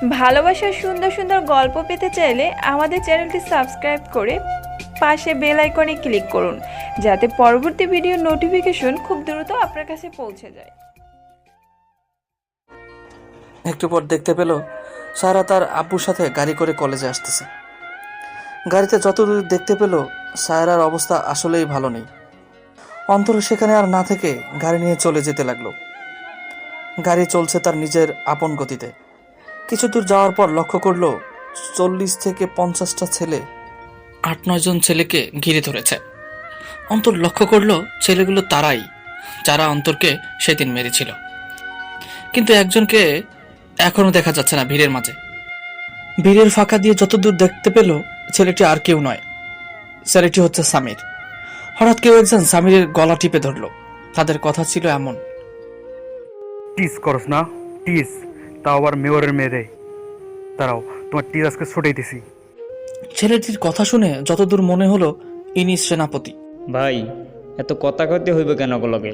ভালোবাসার সুন্দর সুন্দর গল্প পেতে চাইলে আমাদের চ্যানেলটি সাবস্ক্রাইব করে পাশে বেল আইকনে ক্লিক করুন, যাতে পরবর্তী ভিডিও নোটিফিকেশন খুব দ্রুত আপনার কাছে পৌঁছে যায়। একটু পর দেখতে পেল সারা তার আব্বুর সাথে গাড়ি করে কলেজে আসতেছে। গাড়িতে যতদূর দেখতে পেল সায়রার অবস্থা আসলেই ভালো নেই। অন্তর সেখানে আর না থেকে গাড়ি নিয়ে চলে যেতে লাগল। গাড়ি চলছে তার নিজের আপন গতিতে। কিছু দূর যাওয়ার পর লক্ষ্য করল চল্লিশ থেকে পঞ্চাশটা ছেলে। আট, নয় জন ছেলেকে ঘিরে ধরেছে। অন্তর লক্ষ্য করল ছেলেগুলো তারাই, যারা অন্তরকে সেদিন মেরেছিল। কিন্তু একজনকে এখনও দেখা যাচ্ছে না ভিড়ের মাঝে। ভিড়ের ফাঁকা দিয়ে যতদূর দেখতে পেল ছেলেটি আর কেউ নয়। ছেলেটি হচ্ছে সামির। হঠাৎ কেউ একজন সামিরের গলা টিপে ধরলো। তাদের কথা ছিল এমন। টিস করস না টিস তাও আবার মেয়রের মেয়েরে দাঁড়াও তোমার টিস আজকে ছুটাইতেছি ছেলেটির কথা শুনে যতদূর মনে হলো ইনি সেনাপতি। ভাই এত কথা কইতে হইবে কেন লগে?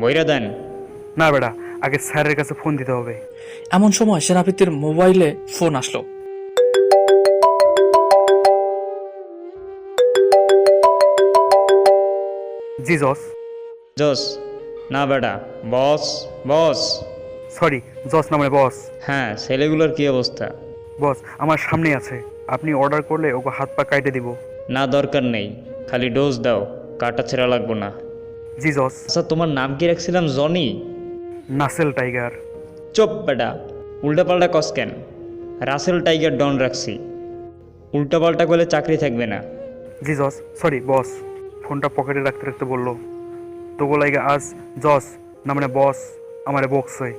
বইরা দেন। না বেটা আগে স্যারের কাছে ফোন দিতে হবে। এমন সময় সেনাপতির মোবাইলে ফোন আসলো। জি জস জস না বেটা বস বস। সরি জস না মানে বস হ্যাঁ ছেলেগুলোর কি অবস্থা? বস আমার সামনে আছে। আপনি অর্ডার করলে ওকে হাত পা কাটে দিব। না দরকার নেই। খালি ডোজ দাও। কাটা ছেঁড়া লাগবো না। জি জস। আচ্ছা তোমার নাম কি রাখছিলাম? জনি? নাসেল টাইগার চুপ বেটা। উল্টাপাল্টা কস কেন? রাসেল টাইগার ডন রাখছি। উল্টাপাল্টা করলে চাকরি থাকবে না। জি জস। সরি বস ফোনটা পকেটে রাখতে রাখতে বলল। তবু লাগে আজ জস না মানে বস আমারে বক্স হয়।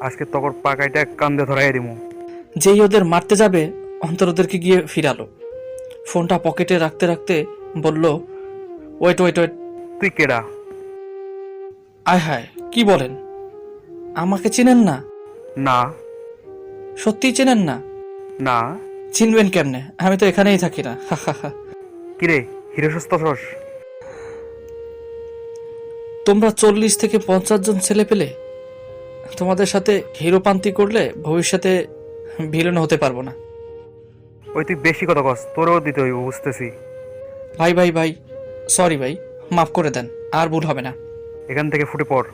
আজকে তখন পাকাইটা কান্দে ধরাই দিমু। যেই ওদের মারতে যাবে অন্তর ওদেরকে গিয়ে ফিরালো। ফোনটা পকেটে রাখতে রাখতে বলল ওয়েট ওয়েট ওয়েট। তুই কেডা? আয় হায় কি বলেন? আমাকে চেনেন না? না। সত্যিই চেনেন না? না। চিনবেন কেমনে? আমি তো এখানেই থাকি না। কিরে হিরো সুস্থ তোমরা চল্লিশ থেকে পঞ্চাশ জন ছেলে পেলে? তোমাদের সাথে হিরোপান্তি করলে ভবিষ্যতে ভিলেন হতে পারব না। ওই তুই বেশি কথা কস তোরও দিতে হইব বুঝতেছি। ভাই ভাই ভাই সরি ভাই মাফ করে দেন আর ভুল হবে না। এখান থেকে ফুটে পড়।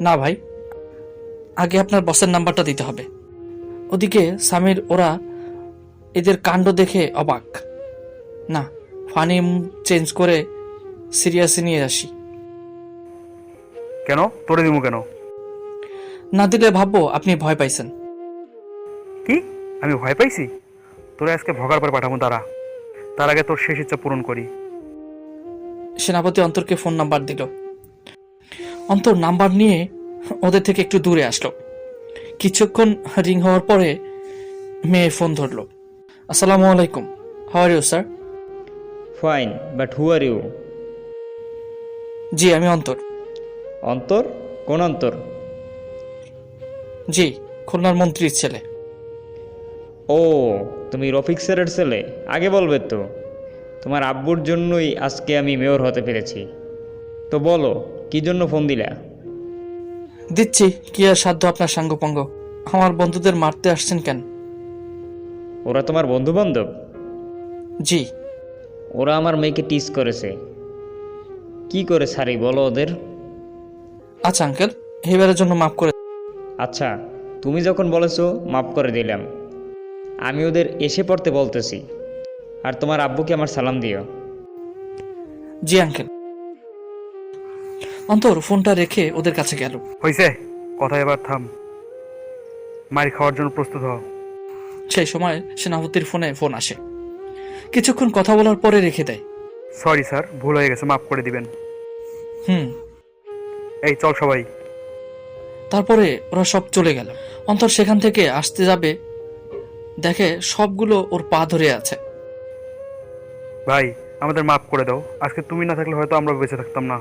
না ভাই আগে আপনার বসের নাম্বারটা দিতে হবে। ওদিকে স্বামীর ওরা এদের কাণ্ড দেখে অবাক। না ফানি চেঞ্জ করে সিরিয়াসে নিয়ে আসি। কেন? তোরে দিমু কেন? না দিলে ভাববো আপনি ভয় পাইছেন। কি? আমি ভয় পাইছি? তোরে আজকে ভগার পর পাঠাবো তারা তার আগে তোর শেষ ইচ্ছা পূরণ করি। সেনাপতি অন্তরকে ফোন নাম্বার দিল। অন্তর নাম্বার নিয়ে ওদের থেকে একটু দূরে আসলো। কিছুক্ষণ রিং হওয়ার পরে মেয়ে ফোন ধরলো। আসসালামু আলাইকুম। How are you sir fine but who are you জি আমি অন্তর। অন্তর কোন অন্তর জি খুলনার মন্ত্রীর ছেলে। ও তুমি রফিক স্যারের ছেলে? আগে বলবে তো। তোমার আব্বুর জন্যই আজকে আমি মেয়র হতে পেরেছি। তো বলো কি জন্য ফোন দিলা? দিচ্ছি কি আর সাধ্য আপনার সাঙ্গপঙ্গ? আমার বন্ধুদের মারতে আসছেন কেন? ওরা তোমার বন্ধু বান্ধব জি। ওরা আমার মেয়েকে টিস করেছে। কি করে সারি বলো ওদের? আচ্ছা আঙ্কেল এবারের জন্য মাফ করে আচ্ছা তুমি যখন বলেছ মাফ করে দিলাম। আমি ওদের এসে পড়তে বলতেছি। আর তোমার আব্বুকে আমার সালাম দিও। জি আঙ্কেল। অন্তর ফোনটা রেখে ওদের কাছে গেল। হয়েছে কথা এবার থাম। মারি খাওয়ার জন্য প্রস্তুত হও। সেই সময় সেনাপতির ফোনে ফোন আসে। কিছুক্ষণ কথা বলার পরে রেখে দেয়। সরি স্যার ভুল হয়ে গেছে মাফ করে দিবেন। হুম এই চল সবাই। তারপরে ওরা সব চলে গেল। অন্তর সেখান থেকে আসতে যাবে দেখে সবগুলো ওর পা ধরে আছে। ভাই আমাদের মাফ করে দাও। আজকে তুমি না থাকলে হয়তো আমরা বেঁচে থাকতাম না।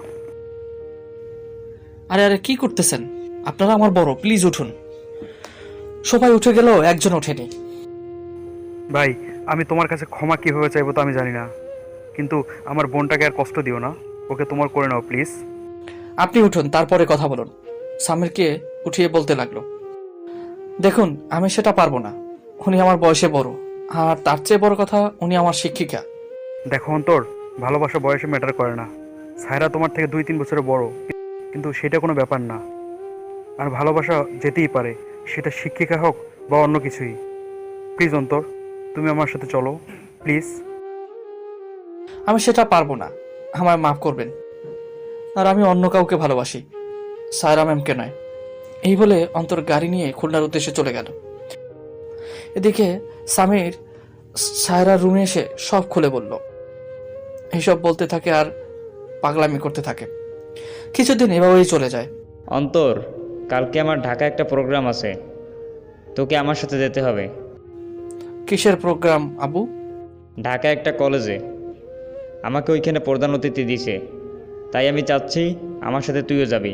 আরে আরে কি করতেছেন? আপনারা আমার বড় প্লিজ উঠুন। সবাই উঠে গেলেও একজন ওঠেনি। ভাই আমি তোমার কাছে ক্ষমা কীভাবে চাইব তো আমি জানি না। কিন্তু আমার বোনটাকে আর কষ্ট দিও না। ওকে তোমার করে নাও প্লিজ। আপনি উঠুন তারপরে কথা বলুন। সামিরকে উঠিয়ে বলতে লাগল। দেখুন আমি সেটা পারব না। উনি আমার বয়সে বড়। আর তার চেয়ে বড় কথা উনি আমার শিক্ষিকা। দেখো অন্তর ভালোবাসা বয়সে ম্যাটার করে না। সায়রা তোমার থেকে দুই তিন বছরের বড়। কিন্তু সেটা কোনো ব্যাপার না। আর ভালোবাসা যেতেই পারে সেটা শিক্ষিকা হোক বা অন্য কিছুই। প্লিজ অন্তর তুমি আমার সাথে চলো। প্লিজ। আমি সেটা পারব না। আমায় মাফ করবেন। আর আমি অন্য কাউকে ভালোবাসি। সায়রা ম্যামকে নয়। এই বলে অন্তর গাড়ি নিয়ে খুলনার উদ্দেশ্যে চলে গেল। এদিকে সামির সায়রার রুমে এসে সব খুলে বলল। এইসব বলতে থাকে আর পাগলামি করতে থাকে। কিছুদিন এভাবেই চলে যায়। অন্তর কালকে আমার ঢাকা একটা প্রোগ্রাম আছে। তোকে আমার সাথে যেতে হবে। কিসের প্রোগ্রাম আবু? ঢাকা একটা কলেজে। আমাকে ওইখানে প্রধান অতিথি দিছে। তাই আমি চাচ্ছি আমার সাথে তুইও যাবি।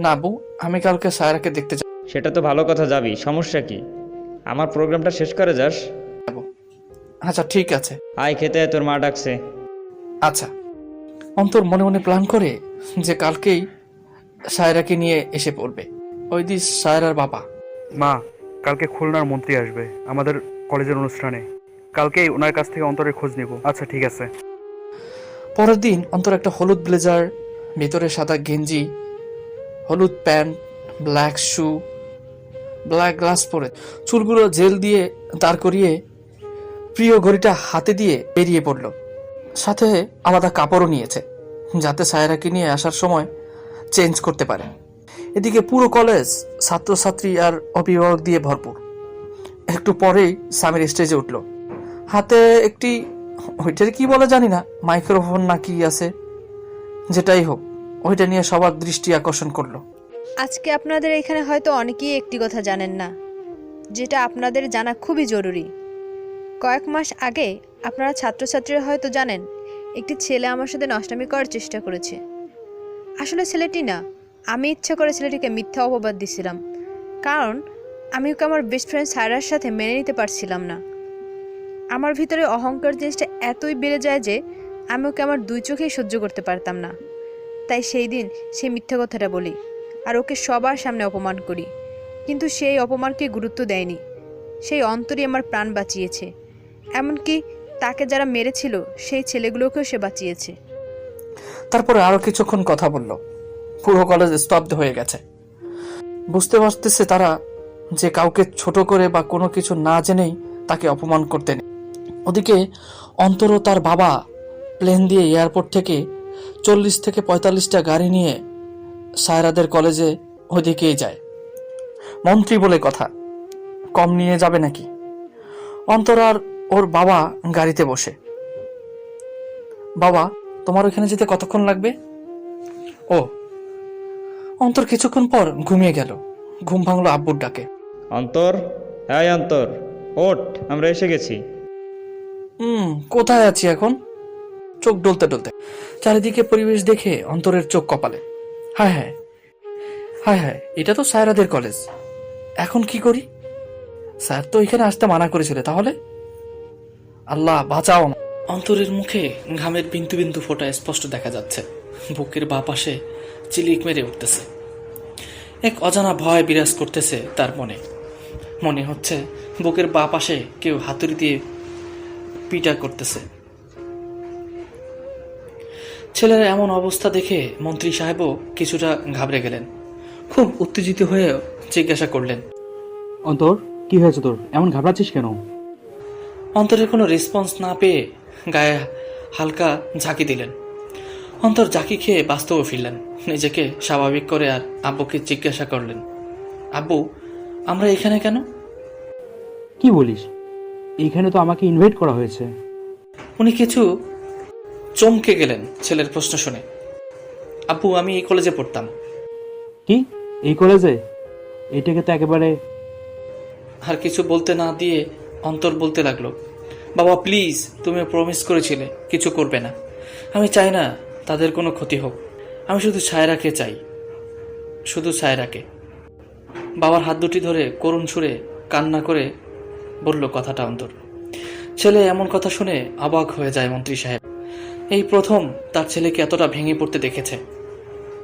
না আবু আমি কালকে সায়রাকে দেখতে যাব। সেটা তো ভালো কথা যাবি সমস্যা কি? আমার প্রোগ্রামটা শেষ করে যাস। আচ্ছা ঠিক আছে। আয় খেতে আয়, তোর মা ডাকছে। আচ্ছা। অন্তর মনে মনে প্ল্যান করে যে কালকেই সায়রাকে নিয়ে এসে পড়বে। ওই দিন সায়রার বাবা। মা কালকে খুলনার মন্ত্রী আসবে আমাদের কলেজের অনুষ্ঠানে। কালকেই ওনার কাছ থেকে অন্তরের খোঁজ নিব। আচ্ছা ঠিক আছে। পরের দিন অন্তর একটা হলুদ ব্লেজার, ভেতরে সাদা গেঞ্জি, হলুদ pant, black shoe, black glass পরে চুলগুলো জেল দিয়ে দাঁড় করিয়ে প্রিয় ঘড়িটা হাতে দিয়ে বেরিয়ে পড়ল। সাথে আলাদা কাপড়ও নিয়েছে, যাতে সায়রাকে নিয়ে আসার সময় চেঞ্জ করতে পারে। এদিকে পুরো কলেজ, ছাত্রছাত্রী আর অভিভাবক দিয়ে ভরপুর। একটু পরেই স্বামীর স্টেজে উঠল। হাতে একটি ওইটার কি বলে জানি না, মাইক্রোফোন না কি আছে। যেটাই হোক, ওইটা নিয়ে সবার দৃষ্টি আকর্ষণ করল। আজকে আপনাদের এখানে হয়তো অনেকেই একটি কথা জানেন না, যেটা আপনাদের জানা খুবই জরুরি। কয়েক মাস আগে আপনারা ছাত্রছাত্রীরা হয়তো জানেন, একটি ছেলে আমার সাথে নষ্টামি করার চেষ্টা করেছে। আসলে ছেলেটি না, আমি ইচ্ছা করে ছেলেটিকে মিথ্যা অপবাদ দিছিলাম, কারণ আমি ওকে আমার বেস্ট ফ্রেন্ড সায়রার সাথে মেনে নিতে পারছিলাম না। আমার ভিতরে অহংকার জিনিসটা এতই বেড়ে যায় যে আমি ওকে আমার দুই চোখেই সহ্য করতে পারতাম না। তাই সেই দিন সে মিথ্যা কথাটা বলি আর ওকে সবার সামনে অপমান করি। কিন্তু সেই অপমানকে গুরুত্ব দেয়নি। সেই অন্তরই আমার প্রাণ বাঁচিয়েছে। এমনকি তাকে যারা মেরেছিল, সেই ছেলেগুলোকেও সে বাঁচিয়েছে। তারপরে আরও কিছুক্ষণ কথা বলল। পুরো কলেজ স্তব্ধ হয়ে গেছে। বুঝতে পারতেছে তারা যে কাউকে ছোট করে বা কোনো কিছু না জেনেই তাকে অপমান করতে নেই। ওদিকে অন্তর তার বাবা প্লেন দিয়ে এয়ারপোর্ট থেকে চল্লিশ থেকে পঁয়তাল্লিশটা গাড়ি নিয়ে সায়রাদের কলেজে ওদিকেই যায়। মন্ত্রী বলে কথা, কম নিয়ে যাবে নাকি? অন্তর আর ওর বাবা গাড়িতে বসে। বাবা, তোমার ওখানে যেতে কতক্ষণ লাগবে? ও, অন্তর কিছুক্ষণ পর ঘুমিয়ে গেল। ঘুম ভাঙলো আব্বুর ডাকে। অন্তর হ্যাঁ অন্তর, ওঠ, আমরা এসে গেছি। হুম, কোথায় আছি এখন? চোখ ডলতে ডলতে। চারিদিকে পরিবেশ দেখে অন্তরের চোখ কপালে। হায় হায়। হায় হায়, এটা তো সায়রাদের কলেজ। এখন কি করি? স্যার তো এখানে আসতে মানা করেছিল, তাহলে? আল্লাহ, বাঁচাও অন্তরের মুখে ঘামের বিন্দু বিন্দু ফোঁটা স্পষ্ট দেখা যাচ্ছে। বুকের বা পাশে চিলিক মেরে উঠতেছে। এক অজানা ভয় বিরাজ করতেছে তার মনে। মনে হচ্ছে বুকের বা পাশে কেউ হাতুড়ি দিয়ে পিটা করতেছে। ছেলের এমন অবস্থা দেখে মন্ত্রী সাহেবও কিছুটা ঘাবড়ে গেলেন। খুব উত্তেজিত হয়ে জিজ্ঞাসা করলেন অন্তর কি হয়েছে তোর? এমন ঘাবড়াচ্ছিস কেন? অন্তরের কোনো রেসপন্স না পেয়ে গায়ে হালকা ঝাঁকি দিলেন। অন্তর ঝাঁকি খেয়ে বাস্তবে ফিরলেন নিজেকে স্বাভাবিক করে আর আব্বুকে জিজ্ঞাসা করলেন আব্বু আমরা এখানে কেন? কি বলিস? এইখানে তো আমাকে ইনভাইট করা হয়েছে। উনি কিছু চমকে গেলেন ছেলের প্রশ্ন শুনে। আপু আমি এই কলেজে পড়তাম। কি? এই কলেজে এটাকে তো একেবারে আর কিছু বলতে না দিয়ে অন্তর বলতে লাগল। বাবা প্লিজ তুমি প্রমিস করেছিলে কিছু করবে না। আমি চাই না তাদের কোনো ক্ষতি হোক। আমি শুধু সায়রাকে চাই। শুধু সায়রাকে বাবার হাত দুটি ধরে করুণ সুরে কান্না করে বলল কথাটা অন্তর। ছেলে এমন কথা শুনে অবাক হয়ে যায় মন্ত্রী সাহেব। এই প্রথম তার ছেলেকে এতটা ভেঙে পড়তে দেখেছে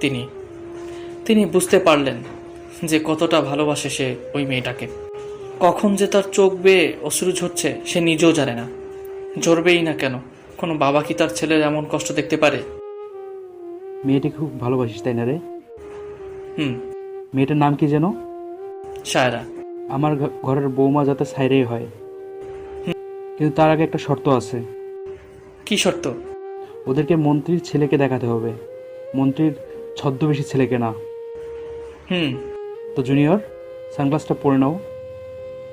তিনি। তিনি বুঝতে পারলেন যে কতটা ভালোবাসে সে ওই মেয়েটাকে। কখন যে তার চোখ বেয়ে অশ্রু ঝরছে সে নিজেও জানে না। ঝরবেই না কেন? কোনো বাবা কি তার ছেলের এমন কষ্ট দেখতে পারে? মেয়েটি খুব ভালোবাসিস তাই না রে? হুম। মেয়েটার নাম কি যেন? সায়রা। আমার ঘরের বৌমা যাতে সাইরেই হয়। কিন্তু তার আগে একটা শর্ত আছে। কি শর্ত? ওদেরকে মন্ত্রীর ছেলেকে দেখাতে হবে। মন্ত্রীর ছদ্মবেশী ছেলেকে না। হুম। তো জুনিয়র সানগ্লাসটা পরে নাও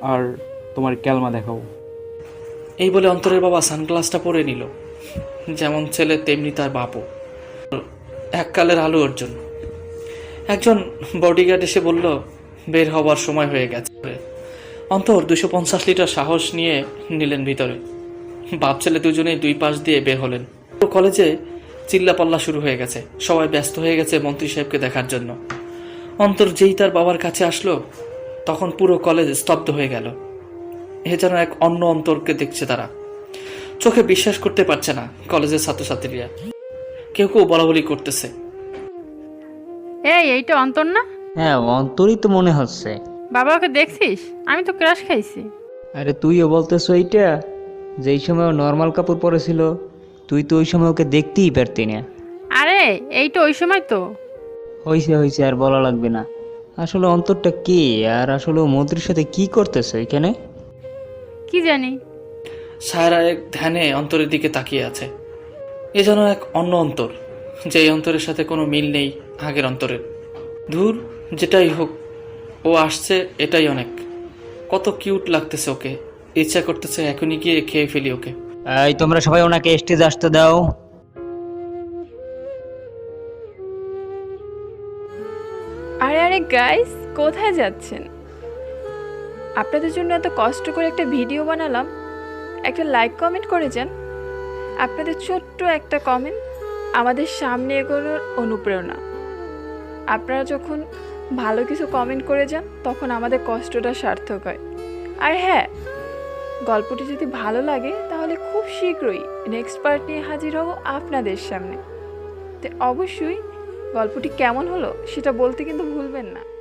আর তোমার ক্যালমা দেখাও। এই বলে অন্তরের বাবা সানগ্লাসটা পরে নিল। যেমন ছেলে তেমনি তার বাপও। এককালের আলু অর্জুন। একজন বডিগার্ড এসে বলল বের হবার সময় হয়ে গেছে। অন্তর দুশো পঞ্চাশ লিটার সাহস নিয়ে নিলেন ভিতরে। বাপ ছেলে দুজনেই দুই পাশ দিয়ে বের হলেন। কলেজে চিল্লাপাল্লা শুরু হয়ে গেছে। সবাই ব্যস্ত হয়ে গেছে মন্ত্রী সাহেবকে দেখার জন্য। অন্তর যেই তার বাবার কাছে আসলো, তখন পুরো কলেজ স্তব্ধ হয়ে গেল। এ যেন এক অন্য অন্তরকে দেখছে তারা। চোখে বিশ্বাস করতে পারছে না কলেজের ছাত্রছাত্রীরা। কেউ কেউ বলা বলি করতেছে। এই, এইটা অন্তর না? হ্যাঁ অন্তরই তো মনে হচ্ছে। বাবা ওকে দেখছিস? আমি তো ক্রাশ খাইছি। আরে তুইও বলতেছ এইটা যেই সময় নর্মাল কাপড় পরেছিল তুই তো ওই সময় ওকে দেখতেই পারতি না। আরে এইটা ওই সময় তো। হয়েছে হয়েছে আর বলা লাগবে না। আসলে অন্তরটা কে আর আসলে ও মন্ত্রীর সাথে কি করতেছে এখানে? কি জানি। সায়রা এক ধ্যানে অন্তরের দিকে তাকিয়ে আছে। এ যেন এক অন্য অন্তর যে অন্তরের সাথে কোনো মিল নেই আগের অন্তরের। ধুর যেটাই হোক ও আসছে এটাই অনেক। কত কিউট লাগতেছে ওকে। ইচ্ছা করতেছে এখনই গিয়ে খেয়ে ফেলি ওকে। এই তোমরা সবাই ওনাকে স্টেজ আসতে দাও। আরে আরে গাইস কোথায় যাচ্ছেন? আপনাদের জন্য এত কষ্ট করে একটা ভিডিও বানালাম। একটা লাইক কমেন্ট করে যান। আপনাদের ছোট্ট একটা কমেন্ট আমাদের সামনে এগোনোর অনুপ্রেরণা। আপনারা যখন ভালো কিছু কমেন্ট করে যান, তখন আমাদের কষ্টটা সার্থক হয়। আর হ্যাঁ গল্পটি যদি ভালো লাগে, তাহলে খুব শীঘ্রই নেক্সট পার্ট নিয়ে হাজির হব আপনাদের সামনে। তো অবশ্যই গল্পটি কেমন হলো, সেটা বলতে কিন্তু ভুলবেন না।